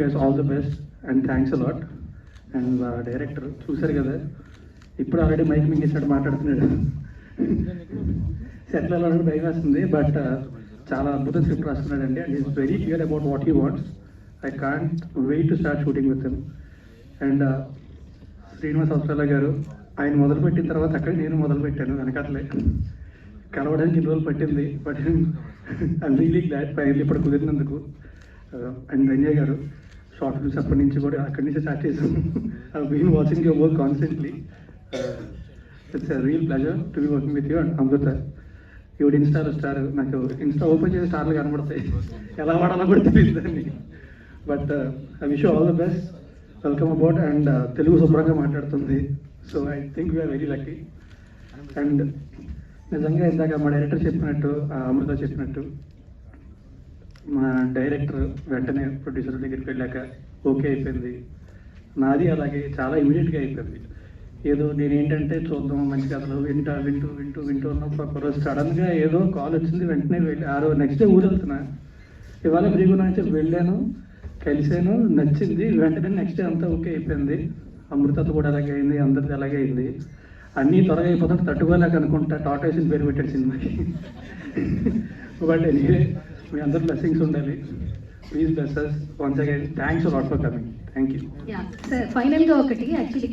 Guys all the best and thanks a lot and director చూశారు కదా ఇప్పుడు already mic మింగేసాడు మాట్లాడుతున్నాడు. సెటిల్ అవ్వాలని భయం వేస్తుంది బట్ uh, చాలా అద్భుతం స్క్రిప్ట్ రాస్తున్నాడు అండి and is very clear about what he wants I can't wait to start shooting with him and Srinivas Avasarala గారు ఆయన మొదలుపెట్టిన తర్వాత అక్కడ నేను మొదలుపెట్టాను వెనకట్లే కలవడానికి ఇన్ని రోజులు పట్టింది but I really glad final ఇప్పుడు కుదిరినందుకు. Uh, అండ్ ధన్య గారు. షార్ట్ ఫిల్మ్స్ అప్పటి నుంచి కూడా అక్కడి నుంచి స్టార్ట్ చేసాం. I been watching your work constantly it's real pleasure to be working with you and Amrita ఈవిడ ఇన్స్టాలో స్టార్ నాకు ఇన్స్టా ఓపెన్ చేసి స్టార్లు కనబడతాయి. ఎలా వాడాలో కూడా తెలియదు దాన్ని. But I wish all the best welcome about and Telugu శుభ్రంగా మాట్లాడుతుంది. So I think we are very lucky and నిజంగా ఇందాక మా డైరెక్టర్ చెప్పినట్టు అమృత చెప్పినట్టు మా డైరెక్టర్ వెంటనే ప్రొడ్యూసర్ దగ్గరికి వెళ్ళాక ఓకే అయిపోయింది. నాది అలాగే చాలా ఇమీడియట్గా అయిపోయింది. ఏదో నేను ఏంటంటే చూద్దాం మంచి కథలు వింటా వింటూ వింటూ వింటూ ఉన్నప్పుడు ఒక రోజు సడన్గా ఏదో కాల్ వచ్చింది వెంటనే వెళ్ళి ఆ రోజు నెక్స్ట్ డే ఊరు వెళ్తున్నా. ఇవాళ ఫ్రీగా నుంచి వెళ్ళాను కలిసాను నచ్చింది వెంటనే నెక్స్ట్ డే అంతా ఓకే అయిపోయింది. అమృతతో కూడా అలాగే అయింది అందరిది అలాగే అయింది. అన్నీ త్వరగా అయిపోతుంటే తట్టుకోలేక అనుకుంటా టాటాయిస్ని పేరు పెట్టాడు సినిమాకి. బట్ ఎనీవే మీ అందరు బ్లెస్సింగ్స్ ఉండాలి. Please bless once again thanks lot for coming thank you ఫైనల్గా ఒకటి యాక్చువల్లీ